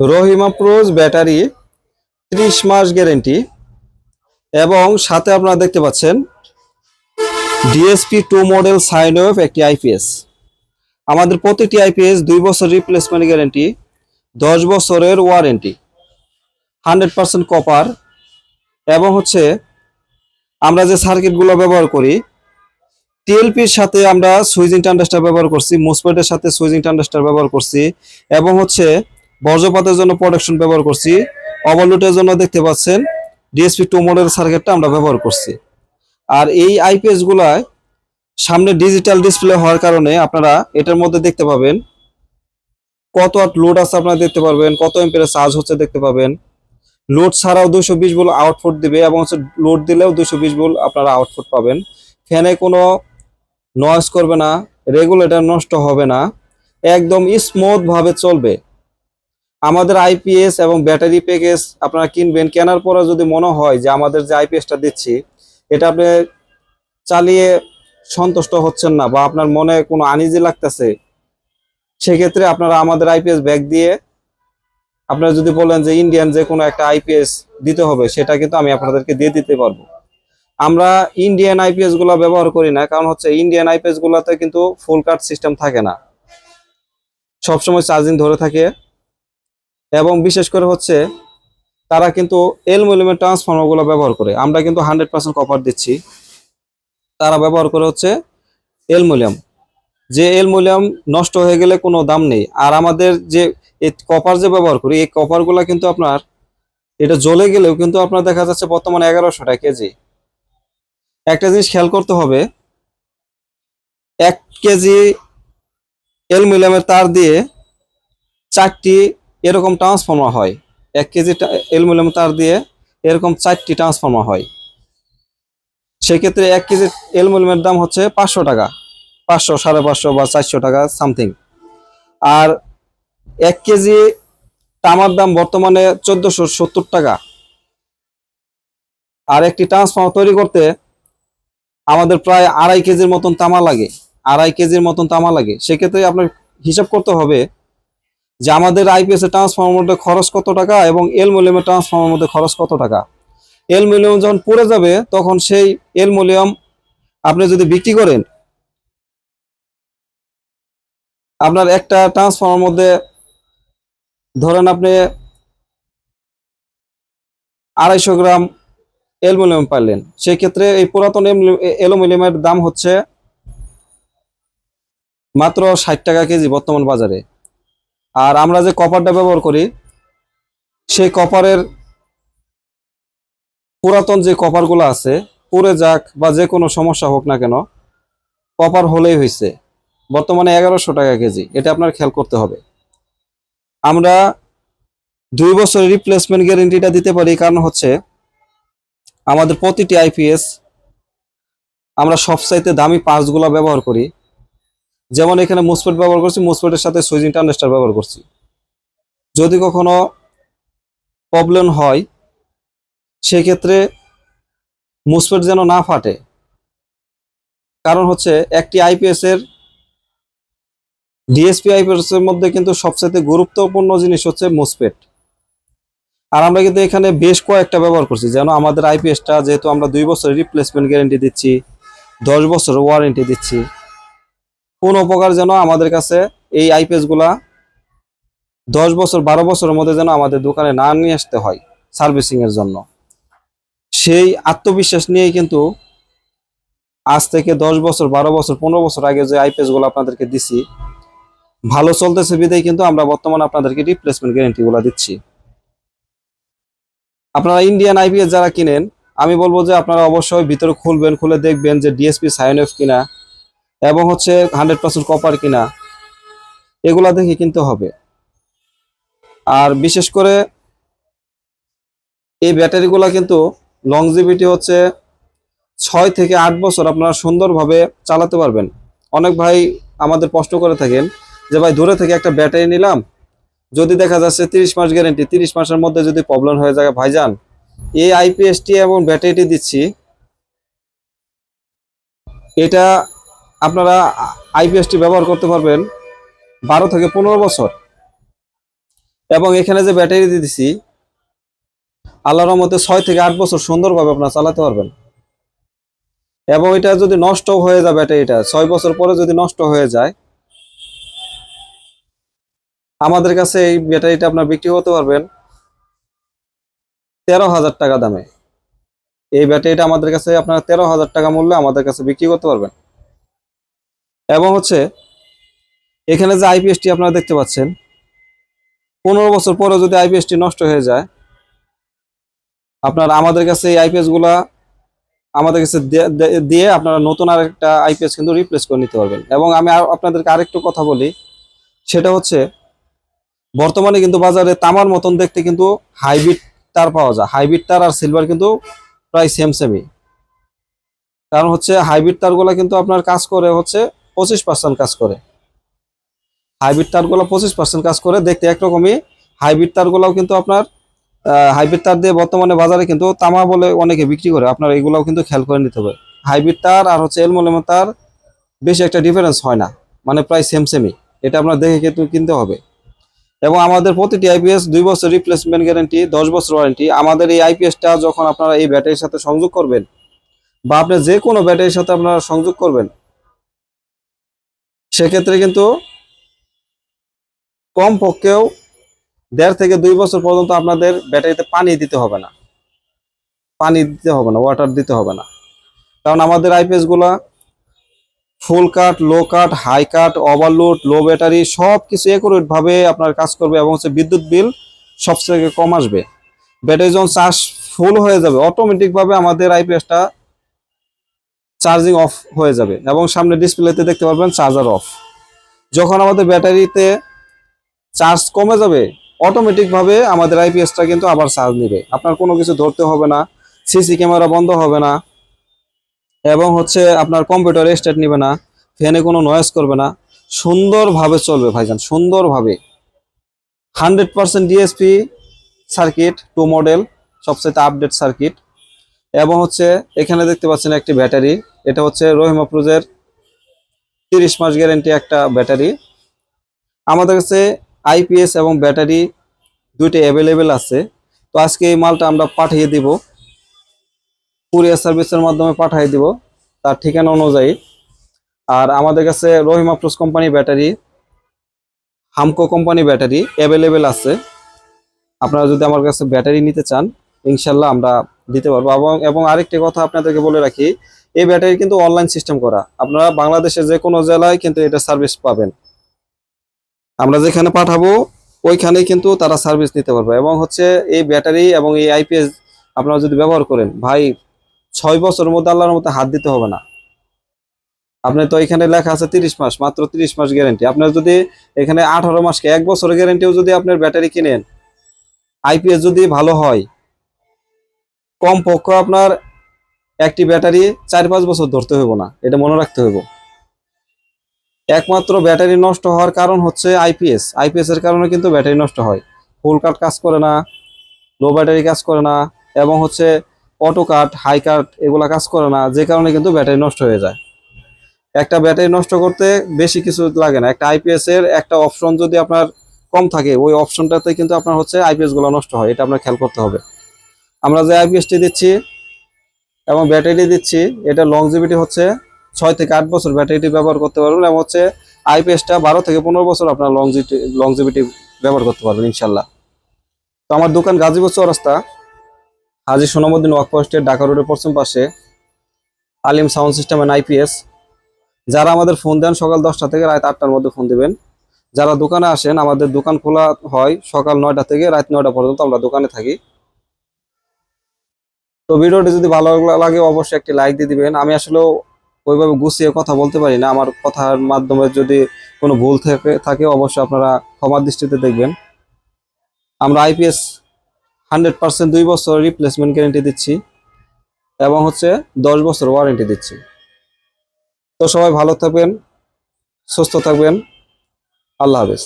Rahima pros battery, ত্রিশ মাস guarantee. এবং সাথে আপনারা দেখতে পাচ্ছেন DSP two model sine of একটি আইপিএস। আমাদের প্রতিটি আইপিএস দুই বছর রিপ্লেসমেন্ট গ্যারেন্টি দশ বছরের ওয়ারেন্টি হান্ড্রেড পার্সেন্ট কপার এবং হচ্ছে আমরা যে সার্কিটগুলো ব্যবহার করি টিএলপির সাথে আমরা সুইজিং ট্রান্ডাস্টার ব্যবহার করছি মুসপেটের সাথে সুইজিং ট্রান্ডাস্টার ব্যবহার করছি। এবং হচ্ছে বর্জ্যপাতের জন্য প্রোডাকশন ব্যবহার করছি। ওভারলোডের জন্য দেখতে পাচ্ছেন ডিএসপি টু মডেল সার্কিটটা আমরা ব্যবহার করছি। আর এই আইপিএস গুলায় সামনে ডিজিটাল ডিসপ্লে হওয়ার কারণে আপনারা এটার মধ্যে দেখতে পাবেন কত আট লোড আছে আপনারা দেখতে পারবেন, কত এম্পিয়ার চার্জ হচ্ছে দেখতে পাবেন। লোড ছাড়াও দুশো বিশ ভোল্ট আউটপুট দিবে এবং হচ্ছে লোড দিলেও দুশো বিশ ভোল্ট আপনারা আউটপুট পাবেন। ফ্যানে কোনো নয়েজ করবে না রেগুলেটর নষ্ট হবে না, একদম স্মুথভাবে চলবে। আমাদের আইপিএস এবং ব্যাটারি প্যাকেজ আপনারা কিনবেন। কেনার পরে যদি মনে হয় যে আমাদের যে আইপিএসটা দিচ্ছি, এটা আপনি চালিয়ে সন্তুষ্ট হচ্ছেন না বা আপনার মনে কোনো আনিজি লাগতেছে, সেক্ষেত্রে আপনারা আমাদের আইপিএস ব্যাগ দিয়ে আপনারা যদি বলেন যে ইন্ডিয়ান যে কোনো একটা আইপিএস দিতে হবে, সেটা কিন্তু আমি আপনাদেরকে দিয়ে দিতে পারব। আমরা ইন্ডিয়ান আইপিএসগুলো ব্যবহার করি না, কারণ হচ্ছে ইন্ডিয়ান আইপিএস গুলোতে কিন্তু ফুল কার্ড সিস্টেম থাকে না। সবসময় চার্জিং ধরে থাকে। এবং বিশেষ করে হচ্ছে তারা কিন্তু এলমুলিয়ামের ট্রান্সফর্মারগুলো ব্যবহার করে। আমরা কিন্তু হান্ড্রেড পার্সেন্ট কপার দিচ্ছি। তারা ব্যবহার করে হচ্ছে এলমুলিয়াম। যে এলমুলিয়াম নষ্ট হয়ে গেলে কোনো দাম নেই। আর আমাদের যে কপার যে ব্যবহার করি, এই কপারগুলা কিন্তু আপনার, এটা জ্বলে গেলেও কিন্তু আপনার দেখা যাচ্ছে বর্তমানে এগারোশো টাকা কেজি। একটা জিনিস খেয়াল করতে হবে, এক কেজি এলমিলিয়ামের তার দিয়ে চারটি এরকম ট্রান্সফর্মার হয়। এক কেজি এলমিলিয়াম তার দিয়ে এরকম চারটি ট্রান্সফর্মার হয়। সেক্ষেত্রে এক কেজি এলমিলিয়ামের দাম হচ্ছে পাঁচশো টাকা। পাঁচশো, সাড়ে পাঁচশো বা চারশো টাকা সামথিং আর এক কেজি তামার দাম বর্তমানে চোদ্দশো সত্তর টাকা। আর একটি ট্রান্সফর্মার তৈরি করতে আমাদের প্রায় আড়াই কেজির মতন তামা লাগে। আড়াই কেজির মতন তামা লাগে। সেক্ষেত্রে আপনার হিসাব করতে হবে যে আমাদের আইপিএস এর ট্রান্সফর্মার মধ্যে খরচ কত টাকা এবং এল মূল্যমের ট্রান্সফর্মার মধ্যে খরচ কত টাকা? এল মূল্যম যখন পড়ে যাবে, তখন সেই এল মূল্যম আপনি যদি বিক্রি করেন, আপনার একটা ট্রান্সফর্মার মধ্যে ধরেন আপনি আড়াইশো গ্রাম অ্যালুমিনিয়াম পাইলেন, সেক্ষেত্রে এই পুরাতন অ্যালুমিনিয়ামের দাম হচ্ছে মাত্র ষাট টাকা কেজি বর্তমান বাজারে। আর আমরা যে কপারটা ব্যবহার করি, সেই কপারের পুরাতন যে কপারগুলো আছে, পুড়ে যাক বা যে কোনো সমস্যা হোক না কেন, কপার হলেই হয়েছে বর্তমানে এগারোশো টাকা কেজি, এটা আপনার খেয়াল করতে হবে। আমরা দুই বছরের রিপ্লেসমেন্ট গ্যারেন্টিটা দিতে পারি, কারণ হচ্ছে আমাদের প্রতিটি আইপিএস আমরা সবচাইতে দামি পার্টসগুলো ব্যবহার করি। যেমন এখানে মুসপেট ব্যবহার করছি মুসপেটের সাথে সুইজিং ট্রান্ডাস্টার ব্যবহার করছি। যদি কখনো প্রবলেম হয়, সেক্ষেত্রে মুসপেট যেন না ফাটে, কারণ হচ্ছে একটি আইপিএস এর ডিএসপি আইপিএস এর মধ্যে কিন্তু সবচেয়ে গুরুত্বপূর্ণ জিনিস হচ্ছে মুসপেট আর আমরা কিন্তু এখানে বেশ কয়েকটা ব্যবহার করছি, যেন আমাদের আইপিএসটা যেহেতু আমরা দুই বছরের রিপ্লেসমেন্ট গ্যারেন্টি দিচ্ছি, দশ বছরের ওয়ারেন্টি দিচ্ছি কোন উপকার যেন আমাদের কাছে এই আইপিএসগুলা দশ বছর, বারো বছরের মধ্যে যেন আমাদের দোকানে না নিয়ে আসতে হয় সার্ভিসিং এর জন্য। সেই আত্মবিশ্বাস নিয়েই কিন্তু আজ থেকে দশ বছর, বারো বছর, পনেরো বছর আগে যে আইপিএসগুলো আপনাদেরকে দিছি, ভালো চলতেছে বিদায় কিন্তু আমরা বর্তমানে আপনাদেরকে রিপ্লেসমেন্ট গ্যারেন্টি গুলা দিচ্ছি। আপনারা ইন্ডিয়ান আইপিএস যারা কিনেন, আমি বলব যে আপনারা অবশ্যই ভিতরে খুলবেন, খুলে দেখবেন যে ডিএসপি সাইন অফ কিনা এবং হচ্ছে হান্ড্রেড পার্সেন্ট কপার কিনা, এগুলা দেখে কিনতে হবে। আর বিশেষ করে এই ব্যাটারিগুলা কিন্তু লংজিভিটি হচ্ছে ছয় থেকে আট বছর আপনারা সুন্দরভাবে চালাতে পারবেন। অনেক ভাই আমাদের প্রশ্ন করে থাকেন যে, ভাই, দূরে থেকে একটা ব্যাটারি নিলাম, যদি দেখা যাচ্ছে তিরিশ মাস গ্যারেন্টি তিরিশ মাসের মধ্যে যদি প্রবলেম হয়ে যায়, ভাইজান, এই আইপিএসটি এবং ব্যাটারিটি দিচ্ছি, এটা আপনারা আইপিএসটি ব্যবহার করতে পারবেন বারো থেকে পনেরো বছর। এবং এখানে যে ব্যাটারি দিতেছি, আল্লাহর মধ্যে ছয় থেকে আট বছর সুন্দরভাবে আপনারা চালাতে পারবেন। এবং এটা যদি নষ্ট হয়ে যায় ব্যাটারিটা, ছয় বছর পরে যদি নষ্ট হয়ে যায়, আমাদের কাছে এই ব্যাটারিটা আপনার বিক্রি করতে পারবেন তেরো হাজার টাকা দামে। এই ব্যাটারিটা আমাদের কাছে আপনারা তেরো হাজার টাকা মূল্যে আমাদের কাছে বিক্রি করতে পারবেন। এবং হচ্ছে এখানে যে আইপিএসটি আপনারা দেখতে পাচ্ছেন, পনেরো বছর পরে যদি আইপিএসটি নষ্ট হয়ে যায়, আপনার আমাদের কাছে এই আইপিএসগুলা আমাদের কাছে দিয়ে আপনারা নতুন আরেকটা আইপিএস কিন্তু রিপ্লেস করে নিতে পারবেন। এবং আমি আপনাদেরকে আরেকটু কথা বলি, সেটা হচ্ছে বর্তমানে কিন্তু বাজারে তামার মতন দেখতে কিন্তু হাইব্রিড তার পাওয়া যায়। হাইব্রিড তার আর সিলভার কিন্তু প্রায় সেম সেমই কারণ হচ্ছে হাইব্রিড তারগুলা কিন্তু আপনার কাজ করে হচ্ছে পঁচিশ পার্সেন্ট কাজ করে। হাইব্রিড তারগুলো পঁচিশ পার্সেন্ট কাজ করে, দেখতে একরকমই। হাইব্রিড তারগুলাও কিন্তু আপনার হাইব্রিড তার দিয়ে বর্তমানে বাজারে কিন্তু তামা বলে অনেকে বিক্রি করে, আপনার এগুলাও কিন্তু খেয়াল করে নিতে হবে। হাইব্রিড তার আর হচ্ছে এলমোনিয়াম তার বেশি একটা ডিফারেন্স হয় না মানে প্রায় সেম সেমই এটা আপনার দেখে কিন্তু কিনতে হবে। এবং আমাদের প্রতিটি আইপিএস দুই বছর রিপ্লেসমেন্ট গ্যারান্টি দশ বছর ওয়ারেন্টি আমাদের এই আইপিএসটা যখন আপনারা এই ব্যাটারির সাথে সংযোগ করবেন, বা আপনি যে কোনো ব্যাটারির সাথে আপনারা সংযোগ করবেন সেক্ষেত্রে কিন্তু কম পক্ষেও দেড় থেকে দুই বছর পর্যন্ত আপনাদের ব্যাটারিতে পানি দিতে হবে না। পানি দিতে হবে না ওয়াটার দিতে হবে না। কারণ আমাদের আইপিএসগুলা full cut low cut high cut overload low battery সব কিছু একুরেট ভাবে আপনার কাজ করবে এবং হচ্ছে বিদ্যুৎ বিল সবথেকে কম আসবে। ব্যাটারি যখন চার্জ ফুল হয়ে যাবে অটোমেটিক ভাবে আমাদের আইপিএসটা চার্জিং অফ হয়ে যাবে এবং সামনে ডিসপ্লেতে দেখতে পারবেন চার্জার অফ। যখন আমাদের ব্যাটারিতে চার্জ কমে যাবে অটোমেটিক ভাবে আমাদের আইপিএসটা কিন্তু আবার চার্জ নেবে। আপনার কোনো কিছু ধরতে হবে না, সিসি ক্যামেরা বন্ধ হবে না, এবং হচ্ছে আপনার কম্পিউটার স্টার্ট নেবে না, ফ্যানে কোনো নয়েজ করবে না। সুন্দরভাবে চলবে ভাইজান, সুন্দরভাবে। Hundred percent DSP circuit two model সবচেয়ে আপডেট সার্কিট এবং হচ্ছে এখানে দেখতে পাচ্ছেন একটি ব্যাটারি। এটা হচ্ছে রহিম আফরোজের তিরিশ মাস গ্যারেন্টি একটা ব্যাটারি। আমাদের কাছে আইপিএস এবং ব্যাটারি দুইটি অ্যাভেলেবেল আছে। তো আজকে এই মালটা আমরা পাঠিয়ে দিব। কুরিয়ার সার্ভিসের মাধ্যমে পাঠিয়ে দিব তার ঠিকানা অনুযায়ী। আর আমাদের কাছে Rahim Afroz company battery, Hamko company battery available আছে। আপনারা যদি আমার কাছে ব্যাটারি নিতে চান ইনশাল্লাহ আমরা দিতে পারব। এবং এবং আরেকটি কথা আপনাদেরকে বলে রাখি, এই ব্যাটারি কিন্তু অনলাইন সিস্টেম করা। আপনারা বাংলাদেশের যে কোনো জেলায় কিন্তু এটা সার্ভিস পাবেন। আমরা যেখানে পাঠাবো ওইখানে কিন্তু তারা সার্ভিস নিতে পারবে। এবং হচ্ছে এই ব্যাটারি এবং এই আইপিএস আপনারা যদি ব্যবহার করেন, ভাই, ছয় বছরের মধ্যে আল্লাহর মধ্যে হাত দিতে হবে না। আপনার তো এখানে লেখা আছে তিরিশ মাস, মাত্র তিরিশ মাস গ্যারেন্টি আপনার যদি এখানে আঠারো মাসকে এক বছরের গ্যারেন্টিও যদি আপনার ব্যাটারি কিনেন আইপিএস যদি ভালো হয় কম পক্ষ আপনার একটি ব্যাটারি চার পাঁচ বছর ধরতে হইব না, এটা মনে রাখতে হইব। একমাত্র ব্যাটারি নষ্ট হওয়ার কারণ হচ্ছে আইপিএস। আইপিএস এর কারণে কিন্তু ব্যাটারি নষ্ট হয়। ফুল কাট কাজ করে না, লো ব্যাটারি কাজ করে না, এবং হচ্ছে অটো কাট, হাই কাট এগুলা কাজ করে না, যে কারণে কিন্তু ব্যাটারি নষ্ট হয়ে যায়। একটা ব্যাটারি নষ্ট করতে বেশি কিছু লাগে না। একটা আইপিএস এর একটা অপশন যদি আপনার কম থাকে, ওই অপশনটাতে কিন্তু আপনার হচ্ছে আইপিএসগুলো নষ্ট হয়, এটা আপনার খেয়াল করতে হবে। আমরা যে আইপিএসটি দিচ্ছি এবং ব্যাটারি দিচ্ছি, এটা লংজিভিটি হচ্ছে ছয় থেকে আট বছর ব্যাটারিটি ব্যবহার করতে পারবেন এবং হচ্ছে আইপিএসটা বারো থেকে পনেরো বছর আপনার লংজিটি লংজিভিটি ব্যবহার করতে পারবেন ইনশাল্লাহ। তো আমার দোকান গাজীপুর চৌরাস্তা, হাজি সোনামুদ্দিন ওয়াক পোস্টের ঢাকা রোডের পশ্চিম পাশে, Alim sound system and IPS যারা আমাদের ফোন দেন সকাল দশটা থেকে রাত আটটার মধ্যে ফোন দিবেন। যারা দোকানে আসেন, আমাদের দোকান খোলা হয় সকাল নয়টা থেকে রাত নয়টা পর্যন্ত আমরা দোকানে থাকি। তো ভিডিওটি যদি ভালো লাগে, অবশ্যই একটি লাইক দিয়ে দিবেন। আমি আসলে ওইভাবে গুছিয়ে কথা বলতে পারি না। আমার কথার মাধ্যমে যদি কোনো ভুল থাকে থাকে, অবশ্যই আপনারা ক্ষমার দৃষ্টিতে দেখবেন। আমরা আইপিএস হান্ড্রেড পার্সেন্ট দুই বছর রিপ্লেসমেন্ট গ্যারেন্টি দিচ্ছি এবং হচ্ছে দশ বছর ওয়ারেন্টি দিচ্ছি। তো সবাই ভালো থাকবেন, সুস্থ থাকবেন। আল্লাহ হাফেজ।